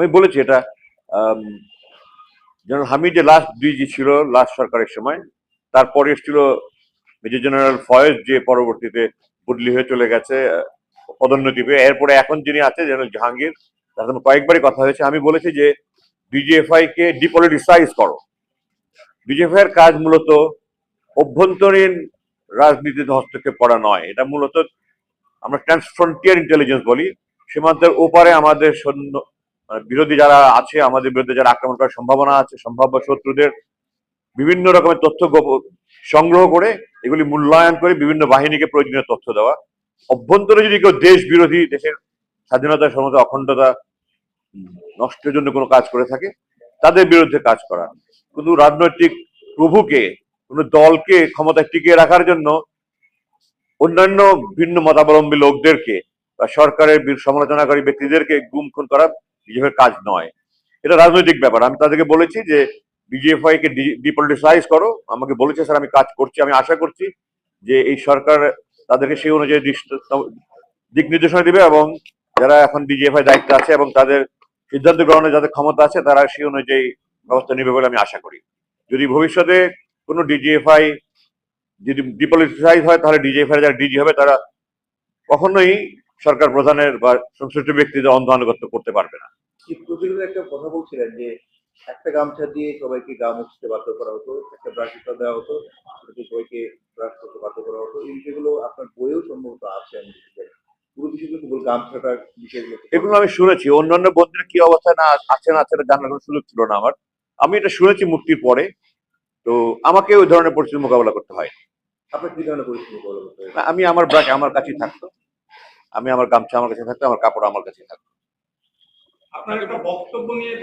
আমি বলেছি এটা জেনারেল হামিদ লাস্ট ডিজি ছিল লাস্ট সরকারের সময়। তারপরে এসেছিল মেজর জেনারেল ফয়েজ যে পরবর্তীতে বদলি হয়ে চলে গেছে পদোন্নতি পেয়ে এরপরে এখন যিনি আছে জেনারেল জাহাঙ্গীর তার সঙ্গে কয়েকবারই কথা হয়েছে। আমি বলেছি যে ডিজিএফআই কে ডিপলিটিসাইজ করো। এর কাজ মূলত অভ্যন্তরীণ রাজনীতিতে হস্তক্ষেপ করা নয়। এটা মূলত আমরা ট্রান্সফ্রন্টিয়ার ইন্টেলিজেন্স বলি। সীমান্তের ওপারে আমাদের সৈন্য বিরোধী যারা আছে, আমাদের বিরুদ্ধে যারা আক্রমণ করার সম্ভাবনা আছে, সম্ভাব্য শত্রুদের বিভিন্ন রকমের তথ্য সংগ্রহ করে এগুলি মূল্যায়ন করে বিভিন্ন বাহিনীকে প্রয়োজনীয় তথ্য দেওয়া। অভ্যন্তরে যদি কেউ দেশ বিরোধী, দেশের স্বাধীনতা, সমতা, অখণ্ডতা নষ্টের জন্য কোনো কাজ করে থাকে, তাদের বিরুদ্ধে কাজ করা। কিন্তু রাজনৈতিক প্রভুকে, কোনো দলকে ক্ষমতায় টিকিয়ে রাখার জন্য অন্যান্য ভিন্ন মতাবলম্বী লোকদেরকে বা সরকারের সমালোচনাকারী ব্যক্তিদেরকে গুম খুন করা বিজেপির কাজ নয়। এটা রাজনৈতিক ব্যাপার। আমি তাদেরকে বলেছি যে বিজেএফআই কে ডিপলিটিসাইজ করো। আমাকে বলেছে, স্যার, আমি কাজ করছি। আমি আশা করছি যে এই সরকার তাদেরকে সেই অনুযায়ী দিক নির্দেশনা দিবে এবং যারা এখন ডিজিএফআই দায়িত্বে আছে এবং তাদের সিদ্ধান্ত গ্রহণের যাদের ক্ষমতা আছে, তারা সেই অনুযায়ী ব্যবস্থা নেবে বলে আমি আশা করি। যদি ভবিষ্যতে কোনো ডিজিএফআই যদি ডিপলিটিসাইজ হয়, তাহলে ডিজিএফআই যারা ডিজি হবে, তারা কখনোই সরকার প্রধানের বা সংশ্লিষ্ট ব্যক্তিদের অন্ধ আনুগত্য করতে পারবে না। একটা কথা বলছিলেন যে একটা গামছা দিয়ে সবাইকে গা মুছতে বাধ্য করা হতো একটা ব্রাশ দেওয়া হতো সবাইকে ব্রাশ করতে বাধ্য করা হতো। এই বিষয়গুলো আপনার বইয়েও সম্ভবত আছে আমি এগুলো আমি শুনেছি। অন্যান্য বন্ধুরা কি অবস্থায় না আছে না আছে না জানার কোনো সুযোগ ছিল না আমার। আমি এটা শুনেছি মুক্তির পরে। তো আমাকে ওই ধরনের পরিস্থিতির মোকাবেলা করতে হয়। পরিস্থিতি আমি আমার ব্রাশ আমার কাছেই থাকতো। আমি আমার গামছা আমার কাছে থাকতো আমার কাপড় আমার কাছে থাকতো আপনার একটা বক্তব্য নিয়ে